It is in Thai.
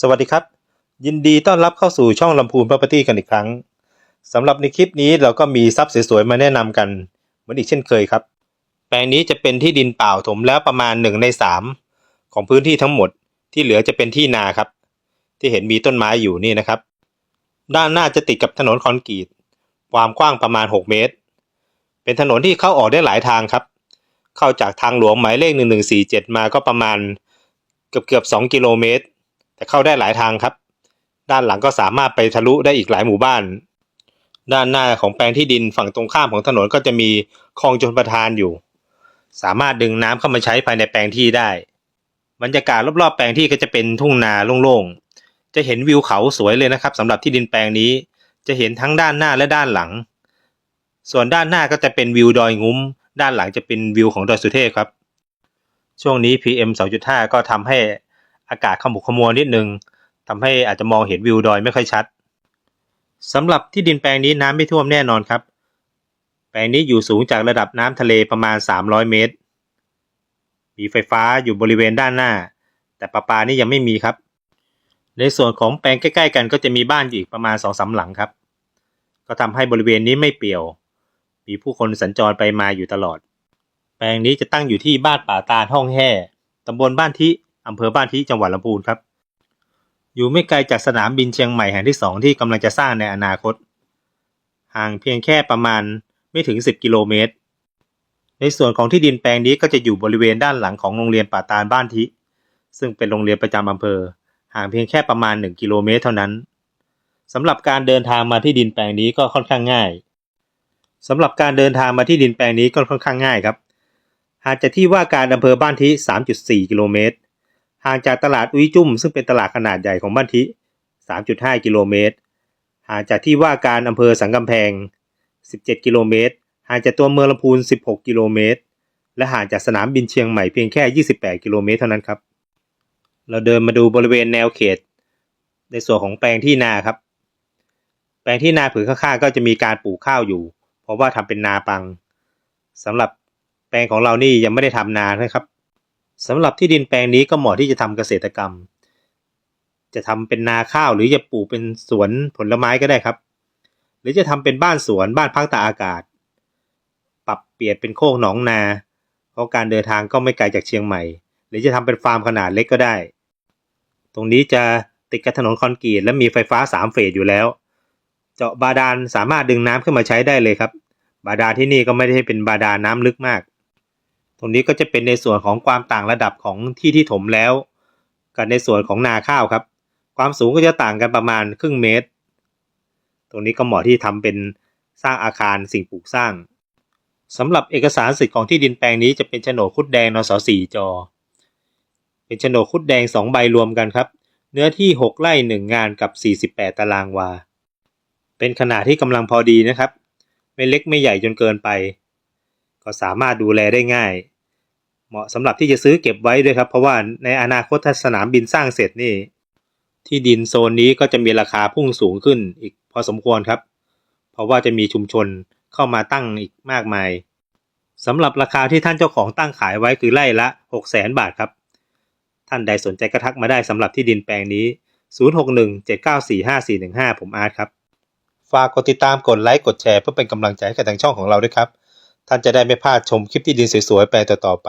สวัสดีครับ ยินดีต้อนรับเข้าสู่ช่องลำพูน Property กันอีกครั้งสำหรับในคลิปนี้เราก็มีทรัพย์สวยๆมาแนะนำกัน เหมือนอีกเช่นเคยครับ แปลงนี้จะเป็นที่ดินเปล่าถมแล้วประมาณหนึ่งในสามของพื้นที่ทั้งหมดที่เหลือจะเป็นที่นาครับ ที่เห็นมีต้นไม้อยู่นี่นะครับ ด้านหน้าจะติดกับถนนคอนกรีต ความกว้างประมาณ 6 เมตร เป็นถนนที่เข้าออกได้หลายทางครับ เข้าจากทางหลวงหมายเลข 1147 มาก็ประมาณเกือบเกือบ2กิโลเมตร แต่เข้าได้หลายทางครับ ด้านหลังก็สามารถไปทะลุได้อีกหลายหมู่บ้าน ด้านหน้าของแปลงที่ดินฝั่งตรงข้ามของถนนก็จะมีคลองชลประทานอยู่ สามารถดึงน้ำเข้ามาใช้ภายในแปลงที่ได้ บรรยากาศรอบๆแปลงที่ก็จะเป็นทุ่งนาโล่งๆจะเห็นวิวเขาสวยเลยนะครับสำหรับที่ดินแปลงนี้ จะเห็นทั้งด้านหน้าและด้านหลัง ส่วนด้านหน้าก็จะเป็นวิวดอยงุ้ม ด้านหลังจะเป็นวิวของดอยสุเทพครับช่วงนี้ PM 2.5 ก็ทำให้ อากาศขมุกขมัวนิดนึงทำให้อาจจะมองเห็นวิวดอยไม่ค่อยชัดสำหรับที่ดินแปลงนี้น้ำไม่ท่วมแน่นอนครับ แปลงนี้อยู่สูงจากระดับน้ำทะเลประมาณ 300 เมตร มีไฟฟ้าอยู่บริเวณด้านหน้า แต่ประปานี่ยังไม่มีครับ ในส่วนของแปลงใกล้ๆ กันก็จะมีบ้านอยู่อีกประมาณสองสาหลังครับ ก็ทำให้บริเวณนี้ไม่เปี่ยว มีผู้คนสัญจรไปมาอยู่ตลอด แปลงนี้จะตั้งอยู่ที่บ้านป่าตาลห้องแห่ตำบลบ้านทิ อำเภอบ้านทิจังหวัดลำพูนครับ อยู่ไม่ไกลจากสนามบินเชียงใหม่แห่งที่สองที่กำลังจะสร้างในอนาคต ห่างเพียงแค่ประมาณไม่ถึง 10 กิโลเมตร ในส่วนของที่ดินแปลงนี้ก็จะอยู่บริเวณด้านหลังของโรงเรียนป่าตาลบ้านทิ ซึ่งเป็นโรงเรียนประจำอำเภอ ห่างเพียงแค่ประมาณ 1 กิโลเมตรเท่านั้นสำหรับการเดินทางมาที่ดินแปลงนี้ก็ค่อนข้างง่ายสำหรับการเดินทางมาที่ดินแปลงนี้ก็ค่อนข้างง่ายครับห่างจากที่ว่าการอำเภอบ้านทิ 3.4 กิโลเมตร ห่างจากตลาดอุ้ยจุ้มซึ่งเป็นตลาดขนาดใหญ่ของบ้านทิ 3.5 กิโลเมตร ห่างจากที่ว่าการอำเภอสังกำแพง 17 กิโลเมตร ห่างจากตัวเมืองลำพูน 16 กิโลเมตร และห่างจากสนามบินเชียงใหม่เพียงแค่ 28 กิโลเมตรเท่านั้นครับ เราเดินมาดูบริเวณแนวเขต ในส่วนของแปลงที่นาครับ แปลงที่นาผืนข้างๆก็จะมีการปลูกข้าวอยู่ เพราะว่าทำเป็นนาปังสำหรับแปลงของเรานี่ยังไม่ได้ทำนานะครับ สำหรับที่ดินแปลงนี้ก็เหมาะที่จะทำเกษตรกรรม จะทำเป็นนาข้าวหรือจะปลูกเป็นสวนผลไม้ก็ได้ครับ หรือจะทำเป็นบ้านสวนบ้านพักตากอากาศ ปรับเปลี่ยนเป็นโคกหนองนา เพราะการเดินทางก็ไม่ไกลจากเชียงใหม่ หรือจะทำเป็นฟาร์มขนาดเล็กก็ได้ ตรงนี้จะติดกับถนนคอนกรีตและมีไฟฟ้าสามเฟสอยู่แล้ว เจาะบาดาลสามารถดึงน้ำขึ้นมาใช้ได้เลยครับ บาดาลที่นี่ก็ไม่ได้เป็นบาดาลน้ำลึกมาก ตรงนี้ก็จะเป็นในส่วนของความต่างระดับของที่ที่ถมแล้ว กับในส่วนของนาข้าวครับ ความสูงก็จะต่างกันประมาณครึ่งเมตร ตรงนี้ก็เหมาะที่ทำเป็นสร้างอาคารสิ่งปลูกสร้างสำหรับเอกสารสิทธิ์ของที่ดินแปลงนี้จะเป็นโฉนดคุดแดงนสสี่จอ เป็นโฉนดคุดแดงสองใบรวมกันครับ เนื้อที่หกไร่หนึ่งงานกับสี่สิบแปดตารางวา เป็นขนาดที่กำลังพอดีนะครับ ไม่เล็กไม่ใหญ่จนเกินไป ก็สามารถดูแลได้ง่าย เหมาะสำหรับที่จะซื้อเก็บไว้ด้วยครับ เพราะว่าในอนาคตถ้าสนามบินสร้างเสร็จนี่ ที่ดินโซนนี้ก็จะมีราคาพุ่งสูงขึ้นอีกพอสมควรครับ เพราะว่าจะมีชุมชนเข้ามาตั้งอีกมากมายสำหรับราคาที่ท่านเจ้าของตั้งขายไว้คือไร่ละ 6 0 0 0 0 0บาทครับ ท่านใดสนใจก็ทักมาได้สำหรับที่ดินแปลงนี้ 0617945415 ผมอาร์ตครับ ฝากกดติดตามกดไลค์กดแชร์เพื่อเป็นกำลังใจให้กับทางช่องของเราด้วยครับ ท่านจะได้ไม่พลาดชมคลิปที่ดินสวยๆแปลงต่อๆไป